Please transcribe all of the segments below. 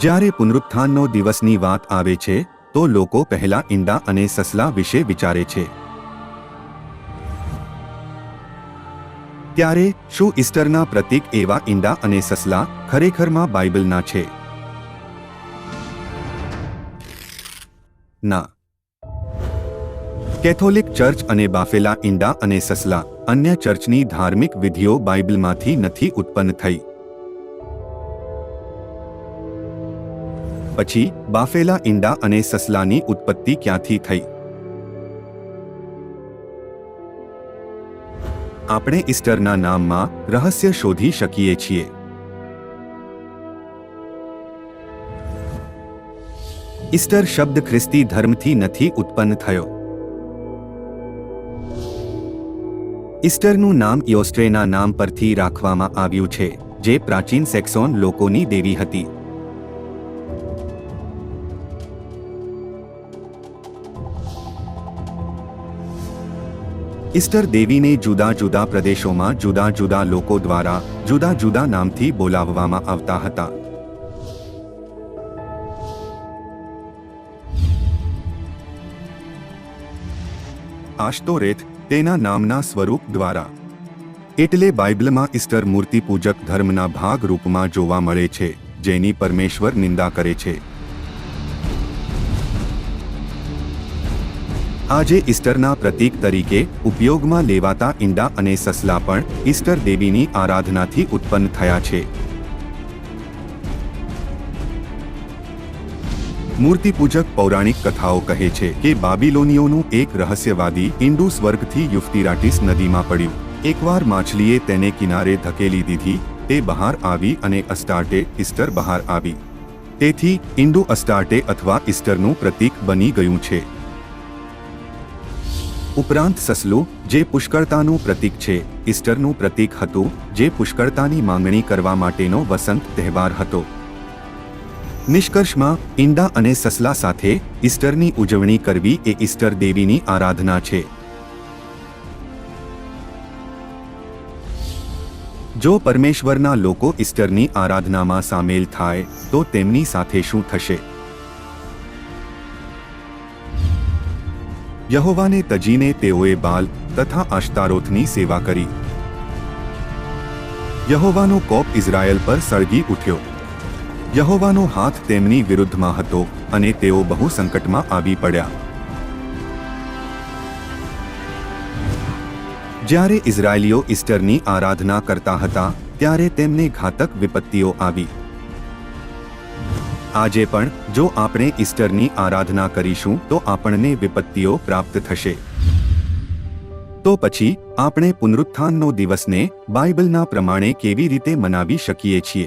જ્યારે પુનરુત્થાનનો દિવસની વાત આવે છે, તો લોકો પહેલા ઈંડા અને સસલા વિશે વિચારે છે. ત્યારે શું ઈસ્ટરના પ્રતીક એવા ઈંડા અને સસલા ખરેખરમાં બાઇબલના છે? ના. કેથોલિક ચર્ચ અને બાફેલા ઈંડા અને સસલા અન્ય ચર્ચની ધાર્મિક વિધિઓ બાઇબલમાંથી નથી ઉત્પન્ન થઈ. પછી બાફેલા ઈંડા અને સસલાની ઉત્પત્તિ ક્યાંથી થઈ? આપણે ઈસ્ટરના નામમાં રહસ્ય શોધી શકીએ છીએ. ઈસ્ટર શબ્દ ખ્રિસ્તી ધર્મથી નથી ઉત્પન્ન થયો. ઈસ્ટરનું નામ યોસ્ટ્રેના નામ પરથી રાખવામાં આવ્યું છે, જે પ્રાચીન સેક્સોન લોકોની દેવી હતી. ઈસ્ટર દેવીને જુદા જુદા પ્રદેશોમાં જુદા જુદા લોકો દ્વારા જુદા જુદા નામથી બોલાવવામાં આવતા હતા. આશ્તોરેથ તેના નામના સ્વરૂપ દ્વારા. એટલે બાઇબલમાં ઈસ્ટર મૂર્તિપૂજક ધર્મના ભાગ રૂપમાં જોવા મળે છે, જેની પરમેશ્વર નિંદા કરે છે. આજે ઈસ્ટરના પ્રતીક તરીકે ઉપયોગમાં લેવાતા ઈંડા અને સસલા પણ ઈસ્ટર દેવીની આરાધનાથી ઉત્પન્ન થયા છે. મૂર્તિપૂજક પૌરાણિક કથાઓ કહે છે કે બાબિલોનીઓનું એક રહસ્યવાદી ઈંડુ સ્વર્ગથી યુફ્તિરાટિસ નદીમાં પડ્યું. એકવાર માછલીએ તેને કિનારે ધકેલી દીધી, તે બહાર આવી અને અસ્ટાર્ટે ઈસ્ટર બહાર આવી. તેથી ઇન્ડુ અસ્ટાર્ટે અથવા ઈસ્ટરનું પ્રતીક બની ગયું છે. ઉપરાંત સસલું, જે પુષ્કળતાનું પ્રતીક છે, ઈસ્ટરનું પ્રતીક હતું, જે પુષ્કળતાની માંગણી કરવા માટેનો વસંત તહેવાર હતો. નિષ્કર્ષમાં, ઈંડા અને સસલા સાથે ઈસ્ટરની ઉજવણી કરવી એ ઈસ્ટર દેવીની આરાધના છે. જો પરમેશ્વરના લોકો ઈસ્ટરની આરાધનામાં સામેલ થાય, તો તેમની સાથે શું થશે? યહોવાને તજીને તેઓએ બાલ તથા આશતારોથની સેવા કરી. યહોવાનો કોપ ઇઝરાયલ પર સળગી ઉઠ્યો. યહોવાનો હાથ તેમની વિરુદ્ધમાં હતો અને તેઓ બહુ સંકટમાં આવી પડ્યા. જ્યારે ઇઝરાયલીઓ ઈસ્ટરની આરાધના કરતા હતા, ત્યારે તેમને ઘાતક વિપત્તિઓ આવી. આજે પણ જો આપણે ઈસ્ટરની આરાધના કરીશું, તો આપણને વિપત્તિઓ પ્રાપ્ત થશે. તો પછી, આપણે પુનરુત્થાનનો દિવસને બાઇબલના પ્રમાણે કેવી રીતે મનાવી શકીએ છીએ?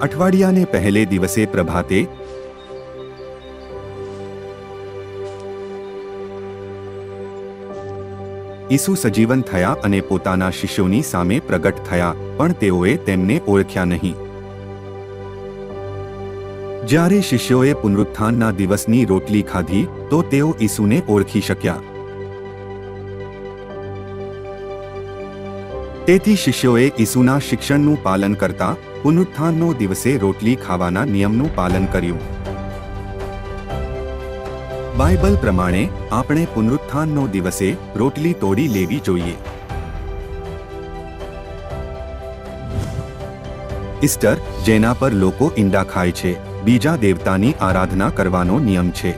અઠવાડિયાને પહેલે દિવસે પ્રભાતે ઈસુ સજીવન થયા અને પોતાના શિષ્યોની સામે પ્રગટ થયા, પણ તેઓએ તેમને ઓળખ્યા નહીં. જ્યારે શિષ્યોએ પુનરુત્થાનના દિવસની રોટલી ખાધી, તો તેઓ ઈસુને ઓળખી શક્યા. તેથી શિષ્યોએ ઈસુના શિક્ષણનું પાલન કરતા પુનરુત્થાનનો દિવસે રોટલી ખાવાના નિયમનું પાલન કર્યું. બાઇબલ પ્રમાણે આપણે પુનરુત્થાનનો દિવસે રોટલી તોડી લેવી જોઈએ. ઈસ્ટર, જેના પર લોકો ઈંડા ખાય છે. બીજા દેવતાની આરાધના કરવાનો નિયમ છે.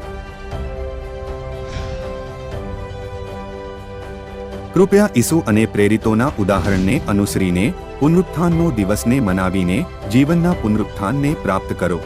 કૃપયા ઈસુ અને પ્રેરિતોના ઉદાહરણને અનુસરીને પુનરુત્થાનનો દિવસને મનાવીને જીવનના પુનરુત્થાનને પ્રાપ્ત કરો.